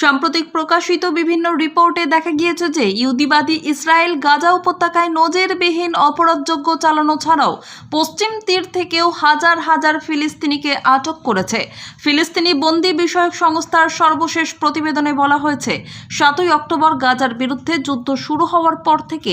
সাম্প্রতিক প্রকাশিত বিভিন্ন রিপোর্টে দেখা গিয়েছে যে ইহুদিবাদী ইসরায়েল গাজা উপত্যকায় নজিরবিহীন অপরাধযোগ্য চালানো ছাড়াও পশ্চিম তীর থেকেও হাজার হাজার ফিলিস্তিনিকে আটক করেছে। ফিলিস্তিনি বন্দি বিষয়ক সংস্থার সর্বশেষ প্রতিবেদনে বলা হয়েছে, সাতই অক্টোবর গাজার বিরুদ্ধে যুদ্ধ শুরু হওয়ার পর থেকে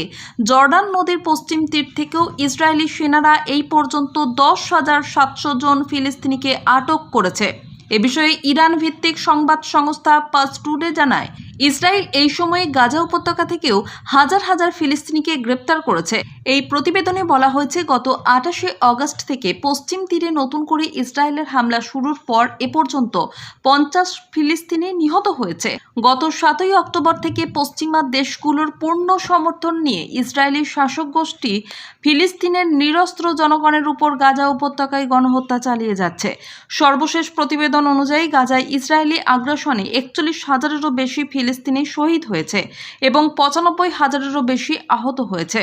জর্ডান নদীর পশ্চিম তীর থেকেও ইসরায়েলি সেনারা এই পর্যন্ত দশ হাজার সাতশো জন ফিলিস্তিনিকে আটক করেছে। এ বিষয়ে ইরান ভিত্তিক সংবাদ সংস্থা পাস টুডে জানায় ইসরায়েল এই সময়ে গাজা উপত্যকা থেকেও হাজার হাজার ফিলিস্তিনিকে গ্রেপ্তার করেছে। এই প্রতিবেদনে বলা হয়েছে, গত আঠাশে অগস্ট থেকে পশ্চিম তীরে নতুন করে ইসরায়েলের হামলা শুরুর পর এ পর্যন্ত পঞ্চাশ ফিলিস্তিনি নিহত হয়েছে। গত সাতই অক্টোবর থেকে পশ্চিমা দেশগুলোর পূর্ণ সমর্থন নিয়ে ইসরায়েলি শাসক গোষ্ঠী ফিলিস্তিনের নিরস্ত্র জনগণের উপর গাজা উপত্যকায় গণহত্যা চালিয়ে যাচ্ছে। সর্বশেষ প্রতিবেদন অনুযায়ী গাজায় ইসরায়েলি আগ্রাসনে একচল্লিশ হাজারেরও বেশি ফিলিস্তিনি শহীদ হয়েছে এবং পঁচানব্বই হাজারেরও বেশি আহত হয়েছে।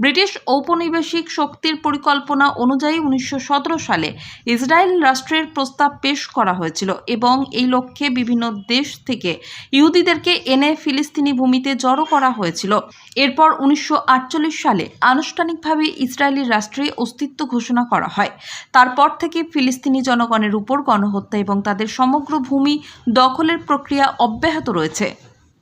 ব্রিটিশ ঔপনিবেশিক শক্তির পরিকল্পনা অনুযায়ী উনিশশো সতেরো সালে ইসরায়েল রাষ্ট্রের প্রস্তাব পেশ করা হয়েছিল এবং এই লক্ষ্যে বিভিন্ন দেশ থেকে ইহুদিদেরকে এনে ফিলিস্তিনি ভূমিতে জড়ো করা হয়েছিল। এরপর উনিশশো আটচল্লিশ সালে আনুষ্ঠানিকভাবে ইসরায়েলি রাষ্ট্রে অস্তিত্ব ঘোষণা করা হয়। তারপর থেকে ফিলিস্তিনি জনগণের উপর গণহত্যা এবং তাদের সমগ্র ভূমি দখলের প্রক্রিয়া অব্যাহত রয়েছে।